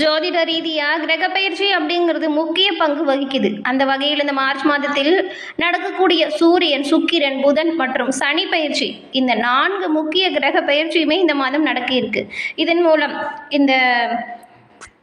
ஜோதிட ரீதியாக கிரகப்பெயர்ச்சி அப்படிங்கிறது முக்கிய பங்கு வகிக்குது. அந்த வகையில் இந்த மார்ச் மாதத்தில் நடக்கக்கூடிய சூரியன் சுக்கிரன் புதன் மற்றும் சனி பயிற்சி இந்த நான்கு முக்கிய கிரக பயிற்சியுமே இந்த மாதம் நடக்க இருக்கு. இதன் மூலம் இந்த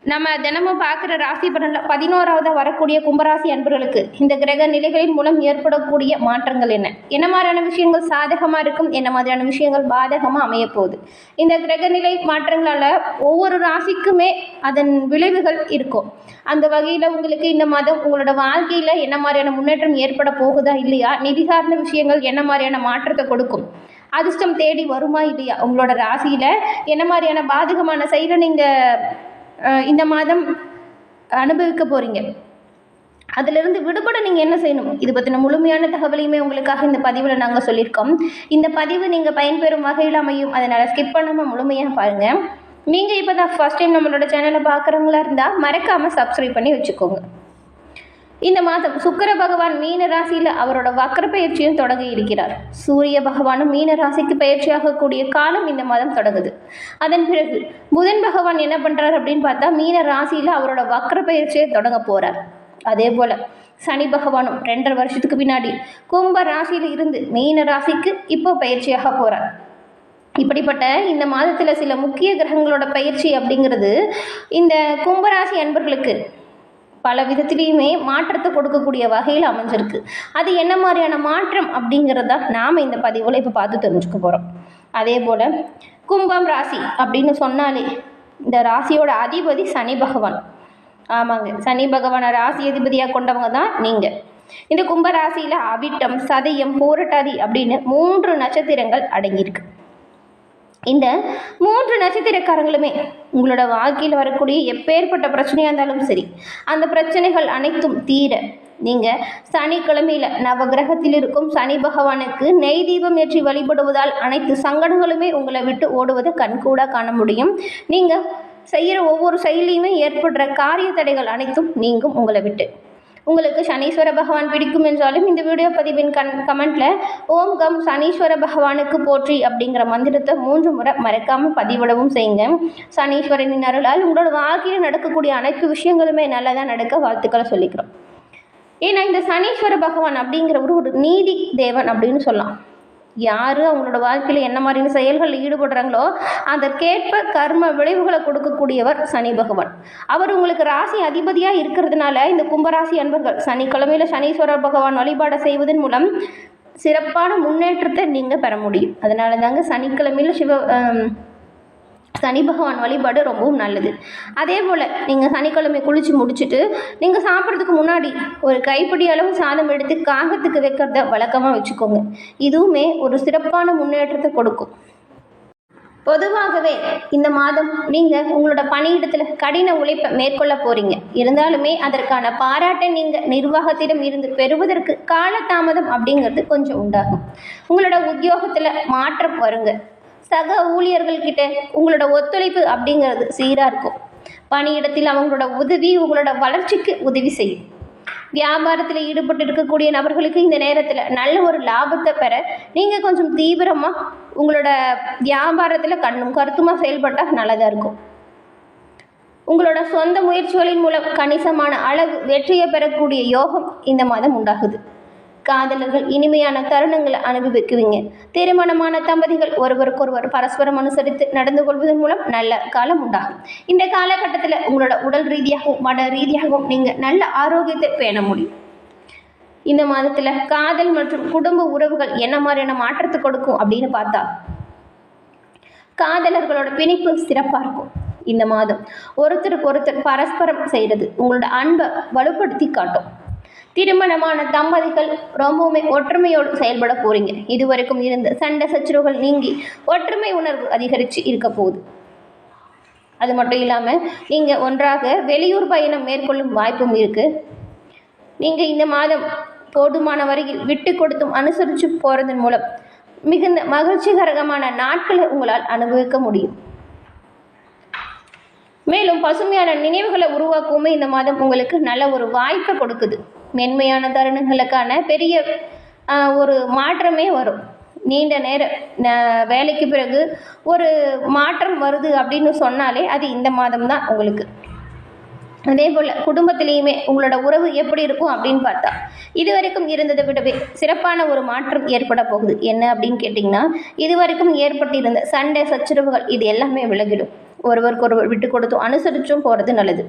நம்ம தினமும் பார்க்குற ராசி பலனில் பதினோராவதாக வரக்கூடிய கும்பராசி அன்பர்களுக்கு இந்த கிரக நிலைகளின் மூலம் ஏற்படக்கூடிய மாற்றங்கள் என்ன? என்ன மாதிரியான விஷயங்கள் சாதகமாக இருக்கும்? என்ன மாதிரியான விஷயங்கள் பாதகமாக அமைய போகுது இந்த கிரக நிலை மாற்றங்களால் ஒவ்வொரு ராசிக்குமே அதன் விளைவுகள் இருக்கும். அந்த வகையில் உங்களுக்கு இந்த மாதம் உங்களோட வாழ்க்கையில் என்ன மாதிரியான முன்னேற்றம் ஏற்பட போகுதா இல்லையா? நிதி சார்ந்த விஷயங்கள் என்ன மாதிரியான மாற்றத்தை கொடுக்கும்? அதிர்ஷ்டம் தேடி வருமா இல்லையா? உங்களோட ராசியில் என்ன மாதிரியான பாதகமான செயலை நீங்கள் இந்த மாதம் அனுபவிக்க போகிறீங்க அதிலிருந்து விடுபட நீங்கள் என்ன செய்யணும்? இது பற்றின முழுமையான தகவலையுமே உங்களுக்காக இந்த பதிவில் நாங்கள் சொல்லியிருக்கோம். இந்த பதிவு நீங்கள் பயன்பெறும் வகையில் அமையும். அதனால் ஸ்கிப் பண்ணாமல் முழுமையாக பாருங்கள் நீங்கள் இப்போ தான் ஃபஸ்ட் டைம் நம்மளோட சேனலை பார்க்குறவங்களா இருந்தால் மறக்காமல் சப்ஸ்கிரைப் பண்ணி வச்சுக்கோங்க. இந்த மாதம் சுக்கர பகவான் மீன ராசியில் அவரோட வக்கர பயிற்சியும் தொடங்கி இருக்கிறார். சூரிய பகவானும் மீன ராசிக்கு பயிற்சியாகக்கூடிய காலம் இந்த மாதம் தொடங்குது. அதன் பிறகு புதன் பகவான் என்ன பண்ணுறார் அப்படின்னு பார்த்தா மீன ராசியில் அவரோட வக்கர பயிற்சியை தொடங்க போகிறார் அதே போல் சனி பகவானும் ரெண்டரை வருஷத்துக்கு பின்னாடி கும்ப ராசியில் இருந்து மீன ராசிக்கு இப்போ பயிற்சியாக போகிறார் இப்படிப்பட்ட இந்த மாதத்தில் சில முக்கிய கிரகங்களோட பயிற்சி அப்படிங்கிறது இந்த கும்பராசி அன்பர்களுக்கு பல விதத்திலையுமே மாற்றத்தை கொடுக்கக்கூடிய வகையில் அமைஞ்சிருக்கு. அது என்ன மாதிரியான மாற்றம் அப்படிங்கிறத நாம் இந்த பதிவில் இப்போ பார்த்து தெரிஞ்சுக்க போகிறோம் அதே போல் கும்பம் ராசி அப்படின்னு சொன்னாலே இந்த ராசியோட அதிபதி சனி பகவான். ஆமாங்க. சனி பகவானை ராசி அதிபதியாக கொண்டவங்க தான் நீங்கள் இந்த கும்ப ராசியில் அவிட்டம் சதயம் பூரட்டாதி அப்படின்னு மூன்று நட்சத்திரங்கள் அடங்கியிருக்கு. இந்த மூன்று நட்சத்திரக்காரங்களுமே உங்களோட வாழ்க்கையில் வரக்கூடிய எப்பேற்பட்ட பிரச்சனையாக இருந்தாலும் சரி அந்த பிரச்சனைகள் அனைத்தும் தீர நீங்கள் சனிக்கிழமையில் நவகிரகத்தில் இருக்கும் சனி பகவானுக்கு நெய் தீபம் ஏற்றி வழிபடுவதால் அனைத்து சங்கடங்களுமே உங்களை விட்டு ஓடுவதை கண்கூடாக காண முடியும். நீங்கள் செய்கிற ஒவ்வொரு செயலியுமே ஏற்படுற காரிய தடைகள் அனைத்தும் நீங்கும் உங்களை விட்டு. உங்களுக்கு சனீஸ்வர பகவான் பிடிக்கும் என்றாலும் இந்த வீடியோ பதிவின் கண் கமெண்ட்டில் ஓம் கம் சனீஸ்வர பகவானுக்கு போற்றி அப்படிங்கிற மந்திரத்தை மூன்று முறை மறக்காமல் பதிவிடவும் செய்யுங்க. சனீஸ்வரனின் அருளால் உங்களோட வாழ்க்கையில் நடக்கக்கூடிய அனைத்து விஷயங்களுமே நல்லதாக நடக்க வாழ்த்துக்களை சொல்லிக்கிறோம். ஏன்னா இந்த சனீஸ்வர பகவான் அப்படிங்கிற ஒரு நீதி தேவன் அப்படின்னு சொல்லலாம். யார் அவங்களோட வாழ்க்கையில் என்ன மாதிரியான செயல்களில் ஈடுபடுறாங்களோ அதற்கேற்ப கர்ம விளைவுகளை கொடுக்கக்கூடியவர் சனி பகவான். அவர் உங்களுக்கு ராசி அதிபதியாக இருக்கிறதுனால இந்த கும்பராசி அன்பர்கள் சனிக்கிழமையில் சனீஸ்வரர் பகவான் வழிபாடை செய்வதன் மூலம் சிறப்பான முன்னேற்றத்தை நீங்கள் பெற முடியும். அதனால தாங்க சனிக்கிழமையில் சிவ சனி பகவான் வழிபாடு ரொம்பவும் நல்லது. அதே போல் நீங்கள் சனிக்கிழமை குளித்து முடிச்சுட்டு நீங்கள் சாப்பிட்றதுக்கு முன்னாடி ஒரு கைப்பிடி அளவு சாதம் எடுத்து காகத்துக்கு வைக்கிறத வழக்கமாக வச்சுக்கோங்க. இதுவுமே ஒரு சிறப்பான முன்னேற்றத்தை கொடுக்கும். பொதுவாகவே இந்த மாதம் நீங்கள் உங்களோட பணியிடத்தில் கடின உழைப்பை மேற்கொள்ள போகிறீங்க இருந்தாலுமே அதற்கான பாராட்டை நீங்கள் நிர்வாகத்திடம் இருந்து பெறுவதற்கு காலதாமதம் அப்படிங்கிறது கொஞ்சம் உண்டாகும். உங்களோட உத்தியோகத்தில் மாற்றம் வருங்க. சக ஊழியர்கள்கிட்ட உங்களோட ஒத்துழைப்பு அப்படிங்கிறது சீராக இருக்கும். பணியிடத்தில் அவங்களோட உதவி உங்களோட வளர்ச்சிக்கு உதவி செய்யும். வியாபாரத்தில் ஈடுபட்டு இருக்கக்கூடிய நபர்களுக்கு இந்த நேரத்தில் நல்ல ஒரு லாபத்தை பெற நீங்கள் கொஞ்சம் தீவிரமாக உங்களோட வியாபாரத்தில் கண்ணும் கருத்துமாக செயல்பட்டால் நல்லதாக இருக்கும். உங்களோட சொந்த முயற்சிகளின் மூலம் கணிசமான அளவு வெற்றியை பெறக்கூடிய யோகம் இந்த மாதம் உண்டாகுது. காதலர்கள் இனிமையான தருணங்களை அனுபவிக்குவீங்க. திருமணமான தம்பதிகள் ஒருவருக்கொருவர் பரஸ்பரம் அனுசரித்து நடந்து கொள்வதன் மூலம் நல்ல காலம் உண்டாகும். இந்த காலகட்டத்தில் உங்களோட உடல் ரீதியாகவும் மன ரீதியாகவும் நீங்கள் நல்ல ஆரோக்கியத்தை பேண முடியும். இந்த மாதத்தில் காதல் மற்றும் குடும்ப உறவுகள் என்ன மாதிரியான மாற்றத்தை கொடுக்கும் அப்படின்னு பார்த்தா காதலர்களோட பிணைப்பு சிறப்பாக இருக்கும். இந்த மாதம் ஒருத்தருக்கு ஒருத்தர் பரஸ்பரம் செய்கிறது உங்களோட அன்பை வலுப்படுத்தி காட்டும். திருமணமான தம்பதிகள் ரொம்பவுமே ஒற்றுமையோடு செயல்பட போறீங்க. இதுவரைக்கும் இருந்த சண்டை சச்சரவுகள் நீங்கி ஒற்றுமை உணர்வு அதிகரித்து இருக்க போகுது. அது மட்டும் இல்லாமல் நீங்கள் ஒன்றாக வெளியூர் பயணம் மேற்கொள்ளும் வாய்ப்பும் இருக்குது நீங்கள் இந்த மாதம் போதுமான வரையில் விட்டு கொடுத்தும் அனுசரித்து போகிறதன் மூலம் மிகுந்த மகிழ்ச்சிகரமான நாட்களை உங்களால் அனுபவிக்க முடியும். மேலும் பசுமையான நினைவுகளை உருவாக்கவுமே இந்த மாதம் உங்களுக்கு நல்ல ஒரு வாய்ப்பை கொடுக்குது. மென்மையான தருணங்களுக்கான பெரிய ஒரு மாற்றமே வரும். நீண்ட நேரம் வேலைக்கு பிறகு ஒரு மாற்றம் வருது அப்படின்னு சொன்னாலே அது இந்த மாதம் தான் உங்களுக்கு. அதே போல் குடும்பத்திலையுமே உங்களோட உறவு எப்படி இருக்கும் அப்படின்னு பார்த்தா இது வரைக்கும் இருந்ததை விடவே சிறப்பான ஒரு மாற்றம் ஏற்பட போகுது. என்ன அப்படின்னு கேட்டிங்கன்னா இது வரைக்கும் ஏற்பட்டிருந்த சண்டை சச்சரவுகள் இது எல்லாமே விலகிடும். ஒருவருக்கொருவர் விட்டு கொடுத்தும் அனுசரிச்சும் போகிறது நல்லது.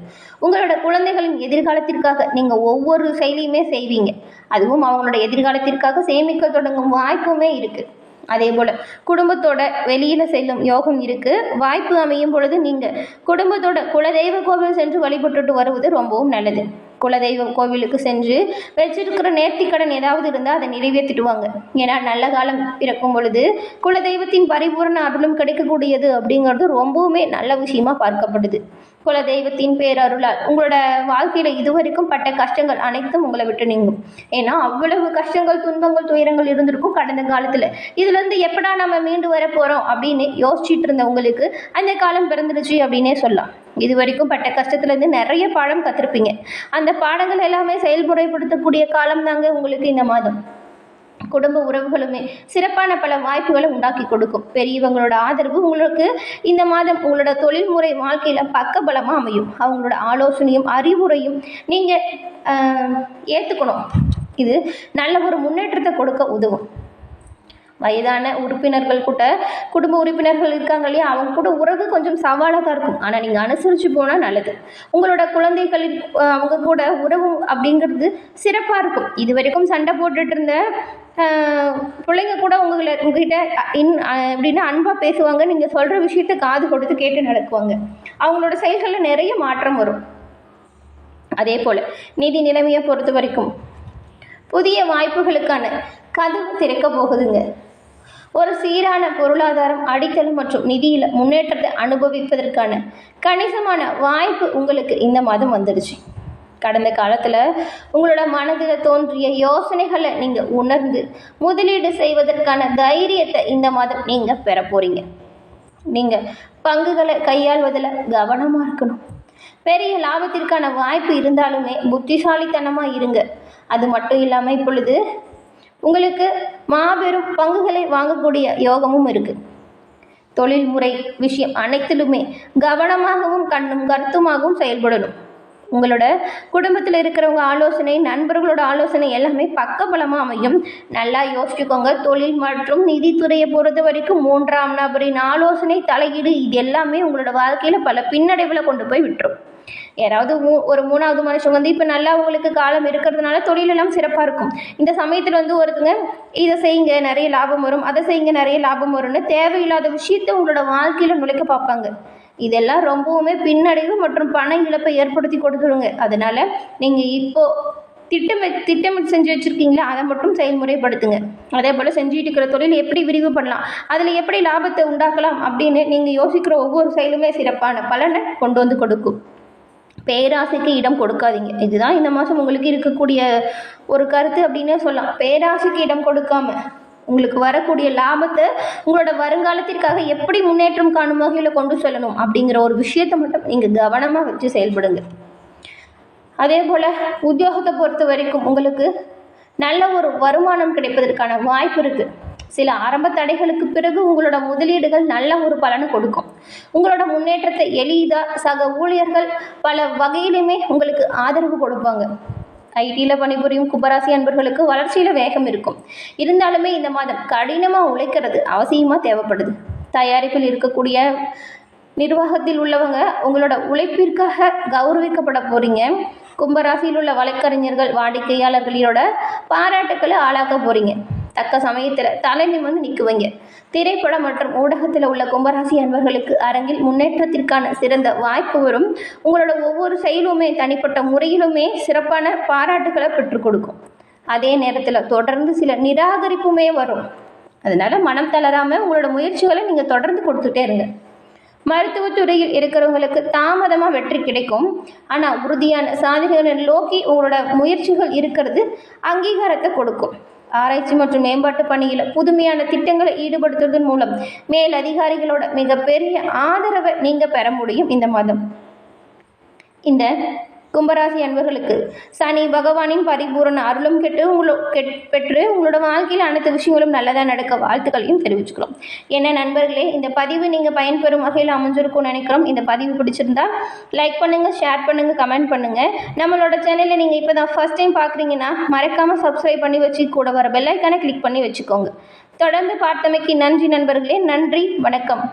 உங்களோட குழந்தைகளின் எதிர்காலத்திற்காக நீங்கள் ஒவ்வொரு செயலியுமே செய்வீங்க. அதுவும் அவங்களோட எதிர்காலத்திற்காக சேமிக்க தொடங்கும் வாய்ப்புமே இருக்குது அதே போல் குடும்பத்தோட வெளியில் செல்லும் யோகம் இருக்குது வாய்ப்பு அமையும் பொழுது நீங்கள் குடும்பத்தோட குலதெய்வ கோவில் சென்று வழிபட்டுட்டு வருவது ரொம்பவும் நல்லது. குலதெய்வம் கோவிலுக்கு சென்று வச்சிருக்கிற நேர்த்திக்கடன் ஏதாவது இருந்தால் அதை நிறைவேற்றிட்டு வாங்க ஏன்னா நல்ல காலம் பிறக்கும் பொழுது குலதெய்வத்தின் பரிபூரண அருளும் கிடைக்கக்கூடியது அப்படிங்கிறது ரொம்பவுமே நல்ல விஷயமா பார்க்கப்படுது. குலதெய்வத்தின் பேரருளால் உங்களோட வாழ்க்கையில் இதுவரைக்கும் பட்ட கஷ்டங்கள் அனைத்தும் உங்களை விட்டு நீங்கும். ஏன்னா அவ்வளவு கஷ்டங்கள் துன்பங்கள் துயரங்கள் இருந்திருக்கும் கடந்த காலத்தில். இதுலேருந்து எப்படா நம்ம மீண்டு வர போகிறோம் அப்படின்னு யோசிச்சுட்டு இருந்த உங்களுக்கு அந்த காலம் பிறந்துடுச்சு அப்படின்னே சொல்லலாம். இது வரைக்கும் பட்ட கஷ்டத்துலேருந்து நிறைய பாடம் கற்றுருப்பீங்க அந்த பாடங்கள் எல்லாமே செயல்முறைப்படுத்தக்கூடிய காலம் தாங்க உங்களுக்கு இந்த மாதம். குடும்ப உறவுகளுமே சிறப்பான பல வாய்ப்புகளை உண்டாக்கி கொடுக்கும். பெரியவங்களோட ஆதரவு உங்களுக்கு இந்த மாதம் உங்களோட தொழில்முறை வாழ்க்கையில் பக்கபலமாக அமையும். அவங்களோட ஆலோசனையும் அறிவுரையும் நீங்கள் ஏற்றுக்கணும் இது நல்ல ஒரு முன்னேற்றத்தை கொடுக்க உதவும். வயதான உறுப்பினர்கள் கூட குடும்ப உறுப்பினர்கள் இருக்காங்க இல்லையா? அவங்க கூட உறவு கொஞ்சம் சவாலாக தான் இருக்கும். ஆனால் நீங்கள் அனுசரித்து போனால் நல்லது. உங்களோட குழந்தைகளின் அவங்க கூட உறவு அப்படிங்கிறது சிறப்பாக இருக்கும். இது வரைக்கும் சண்டை போட்டுட்டு இருந்த பிள்ளைங்க கூட உங்களை உங்ககிட்ட இன் எப்படின்னா அன்பாக பேசுவாங்க. நீங்கள் சொல்கிற விஷயத்த காது கொடுத்து கேட்டு நடக்குவாங்க. அவங்களோட செயல்களில் நிறைய மாற்றம் வரும். அதே போல் நிதி நிலைமையை பொறுத்த வரைக்கும் புதிய வாய்ப்புகளுக்கான கதவு திறக்க போகுதுங்க. ஒரு சீரான பொருளாதாரம் அடித்தளம் மற்றும் நிதியில் முன்னேற்றத்தை அனுபவிப்பதற்கான கணிசமான வாய்ப்பு உங்களுக்கு இந்த மாதம் வந்துடுச்சு. கடந்த காலத்தில் உங்களோட மனதில் தோன்றிய யோசனைகளை நீங்கள் உணர்ந்து முதலீடு செய்வதற்கான தைரியத்தை இந்த மாதம் நீங்கள் பெற போகிறீங்க நீங்கள் பங்குகளை கையாள்வதில் கவனமாக இருக்கணும். பெரிய லாபத்திற்கான வாய்ப்பு இருந்தாலுமே புத்திசாலித்தனமாக இருங்க. அது மட்டும் இல்லாமல் இப்பொழுது உங்களுக்கு மாபெரும் பங்குகளை வாங்கக்கூடிய யோகமும் இருக்குது தொழில்முறை விஷயம் அனைத்திலுமே கவனமாகவும் கண்ணும் கருத்துமாகவும் செயல்படணும். உங்களோட குடும்பத்தில் இருக்கிறவங்க ஆலோசனை நண்பர்களோட ஆலோசனை எல்லாமே பக்கபலமாக அமையும். நல்லா யோசிச்சுக்கோங்க. தொழில் மற்றும் நிதித்துறையை பொறுத்த வரைக்கும் மூன்றாம் நபரின் ஆலோசனை தலையீடு இது எல்லாமே உங்களோட வாழ்க்கையில் பல பின்னடைவில் கொண்டு போய் விட்டுரும். யாராவது மூ- ஒரு மூணாவது மனுஷன் வந்து இப்போ நல்லா உங்களுக்கு காலம் இருக்கிறதுனால தொழிலெல்லாம் சிறப்பாக இருக்கும். இந்த சமயத்தில் வந்து ஒருத்தங்க இதை செய்யுங்க நிறைய லாபம் வரும் அதை செய்யுங்க நிறைய லாபம் வரும்னு தேவையில்லாத விஷயத்தை உங்களோட வாழ்க்கையில் நுழைக்க பார்ப்பாங்க. இதெல்லாம் ரொம்பவுமே பின்னடைவு மற்றும் பண இழப்பை ஏற்படுத்தி கொடுத்துருங்க அதனால நீங்கள் இப்போ திட்டமி திட்டமிட்டு செஞ்சு வச்சுருக்கீங்களா? அதை மட்டும் செயல்முறைப்படுத்துங்க. அதே போல் செஞ்சுட்டு இருக்கிற தொழில் எப்படி விரிவு பண்ணலாம்? அதில் எப்படி லாபத்தை உண்டாக்கலாம்? அப்படின்னு நீங்கள் யோசிக்கிற ஒவ்வொரு செயலுமே சிறப்பான பலனை கொண்டு வந்து கொடுக்கும். பேராசைக்கு இடம் கொடுக்காதீங்க. இதுதான் இந்த மாதம் உங்களுக்கு இருக்கக்கூடிய ஒரு கருத்து அப்படின்னே சொல்லலாம். பேராசைக்கு இடம் கொடுக்காம உங்களுக்கு வரக்கூடிய லாபத்தை உங்களோட வருங்காலத்திற்காக எப்படி முன்னேற்றம் காணும் வகையில் கொண்டு செல்லணும் அப்படிங்கிற ஒரு விஷயத்தை மட்டும் நீங்கள் கவனமாக வச்சு செயல்படுங்க. அதே போல் உத்தியோகத்தை பொறுத்த வரைக்கும் உங்களுக்கு நல்ல ஒரு வருமானம் கிடைப்பதற்கான வாய்ப்பு இருக்குது சில ஆரம்ப தடைகளுக்கு பிறகு உங்களோட முதலீடுகள் நல்ல ஒரு பலனை கொடுக்கும். உங்களோட முன்னேற்றத்தை எளிதாக சக ஊழியர்கள் பல வகையிலுமே உங்களுக்கு ஆதரவு கொடுப்பாங்க. ஐடியில் பணிபுரியும் கும்பராசி அன்பர்களுக்கு வளர்ச்சியில் வேகம் இருக்கும். இருந்தாலுமே இந்த மாதம் கடினமாக உழைக்கிறது அவசியமாக தேவைப்படுது. தயாரிப்பில் இருக்கக்கூடிய நிர்வாகத்தில் உள்ளவங்க உங்களோட உழைப்பிற்காக கௌரவிக்கப்பட போகிறீங்க கும்பராசியில் உள்ள வழக்கறிஞர்கள் வாடிக்கையாளர்களோட பாராட்டுக்களை ஆளாக்க போகிறீங்க தக்க சமயத்தில் தலை நிமிர்ந்து நிற்குவீங்க திரைப்படம் மற்றும் ஊடகத்தில் உள்ள கும்பராசி அன்பர்களுக்கு அரங்கில் முன்னேற்றத்திற்கான சிறந்த வாய்ப்பு வரும். உங்களோட ஒவ்வொரு செயலுமே தனிப்பட்ட முறையிலுமே சிறப்பான பாராட்டுகளை பெற்றுக் கொடுக்கும். அதே நேரத்தில் தொடர்ந்து சில நிராகரிப்புமே வரும். அதனால மனம் தளராமல் உங்களோட முயற்சிகளை நீங்கள் தொடர்ந்து கொடுத்துட்டே இருங்க. மருத்துவத்துறையில் இருக்கிறவங்களுக்கு தாமதமாக வெற்றி கிடைக்கும். ஆனால் உறுதியான சாதனைகளை நோக்கி உங்களோட முயற்சிகள் இருக்கிறது அங்கீகாரத்தை கொடுக்கும். ஆராய்ச்சி மற்றும் மேம்பாட்டு பணியில் புதுமையான திட்டங்களை ஈடுபடுத்துவதன் மூலம் மேல் அதிகாரிகளோட மிகப்பெரிய ஆதரவை நீங்கள் பெற முடியும் இந்த மாதம். இந்த கும்பராசி அன்பர்களுக்கு சனி பகவானின் பரிபூரண அருளும் கெட்டு உங்களோ கெட் பெற்று உங்களோட வாழ்க்கையில் அனைத்து விஷயங்களும் நல்லதாக நடக்க வாழ்த்துக்களையும் தெரிவிச்சுக்கிறோம். என்ன நண்பர்களே இந்த பதிவு நீங்கள் பயன்பெறும் வகையில் அமைஞ்சிருக்கும்னு நினைக்கிறோம். இந்த பதிவு பிடிச்சிருந்தா லைக் பண்ணுங்கள் ஷேர் பண்ணுங்கள் கமெண்ட் பண்ணுங்கள் நம்மளோட சேனலில் நீங்கள் இப்போ தான் ஃபஸ்ட் டைம் பார்க்குறீங்கன்னா மறக்காமல் சப்ஸ்கிரைப் பண்ணி வச்சு கூட வர பெல்லைக்கான கிளிக் பண்ணி வச்சுக்கோங்க. தொடர்ந்து பார்த்தமைக்கு நன்றி நண்பர்களே நன்றி வணக்கம்.